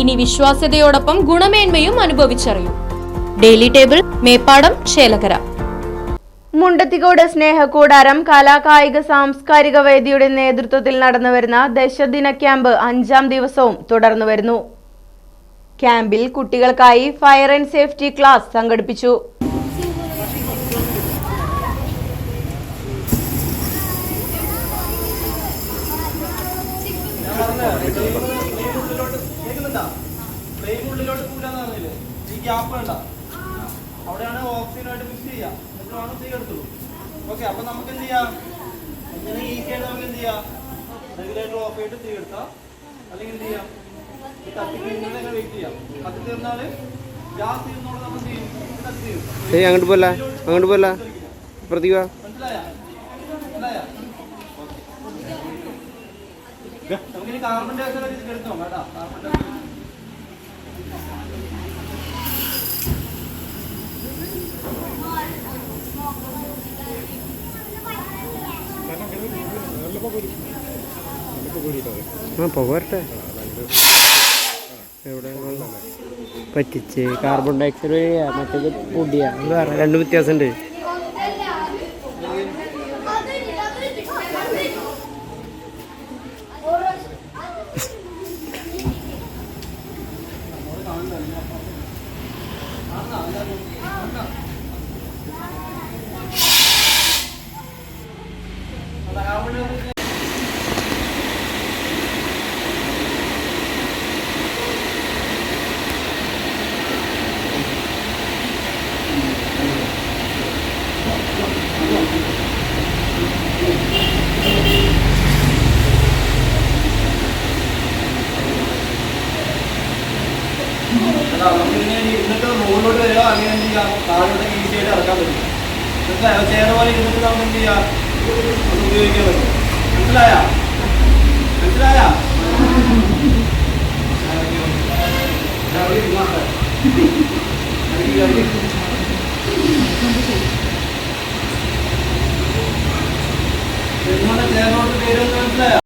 ഇനി വിശ്വാസ്യതയോടൊപ്പം ഗുണമേന്മയും അനുഭവിച്ചറിയൂ. Daily table Meppadam Chelakkara. Mundathikode സ്നേഹകൂടാരം കലാകായിക സാംസ്കാരിക വേദിയുടെ നേതൃത്വത്തിൽ നടന്നുവരുന്ന ദശദിന ക്യാമ്പ് അഞ്ചാം ദിവസവും തുടർന്നു വരുന്നു. ക്യാമ്പിൽ കുട്ടികൾക്കായി ഫയർ ആൻഡ് സേഫ്റ്റി ക്ലാസ് സംഘടിപ്പിച്ചു. ഫ്ലെയിം ഉള്ളിലോട്ട് പറഞ്ഞില്ലേ? ഈ ഗ്യാപ്പ് വേണ്ട. അവിടെയാണ് ഓക്സിജനായിട്ട് മിക്സ് ചെയ്യുക എന്നിട്ട് വേണം തീ എടുത്തുള്ളൂ ഓക്കെ അപ്പൊ നമുക്ക് എന്ത് ചെയ്യാം? ഇങ്ങനെ ഈസി ആയിട്ട് നമുക്ക് എന്ത് ചെയ്യാം? റെഗുലേറ്റർ ഓഫ് ചെയ്തിട്ട് തീ എടുക്കാം അല്ലെങ്കിൽ എന്ത് ചെയ്യാം? ഈ കത്തി തീരുന്നതിനെ വെയിറ്റ് ചെയ്യാം. കത്തി തീർന്നാൽ ഗ്യാസ് തീർന്നോട് നമ്മൾ ചെയ്യും? കത്തി തീരും. അങ്ങോട്ട് പോല അങ്ങോട്ട് പോല പ്രതിഭ. മനസ്സിലായ? മനസ്സിലായ? നമുക്കിനി കാർബൺ ഡൈ ഓക്സൈഡ് എടുത്തോ കേട്ടാ. കാർബൺ ഡൈ ഓക്സൈഡ് ആ എവിടെ? പറ്റിച്ച് കാർബൺ ഡൈ ഓക്സൈഡ് മറ്റേത് പൊടിയാ. രണ്ട് വ്യത്യാസം രണ്ടും വ്യത്യാസമുണ്ട്. ഇരുന്നിട്ട് മുകളിലോട്ട് വരിക അങ്ങനെ എന്ത് ചെയ്യാം? താഴോട്ട് ഈസി ആയിട്ട് ഇറക്കാൻ പറ്റും. മനസ്സിലായോ ചെയർ പോലെ ഇരുന്നിട്ട് നമുക്ക് എന്ത് ചെയ്യാം? ഉപയോഗിക്കാൻ പറ്റും. മനസ്സിലായ? മനസ്സിലായ? ചേർന്നോട്ട് പേരൊന്ന് മനസ്സിലായോ?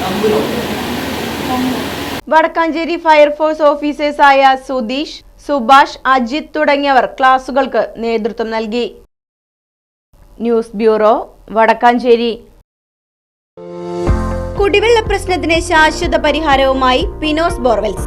തമ്പുരോൺ വടക്കാഞ്ചേരി ഫയർഫോഴ്സ് ഓഫീസേഴ്സായ സുധീഷ് സുഭാഷ് അജിത് തുടങ്ങിയവർ ക്ലാസുകൾക്ക് നേതൃത്വം നൽകി. News bureau Vadakkanchery. കുടിവെള്ള പ്രശ്നത്തിന് ശാശ്വത പരിഹാരവുമായി പിനോസ് ബോർവെൽസ്.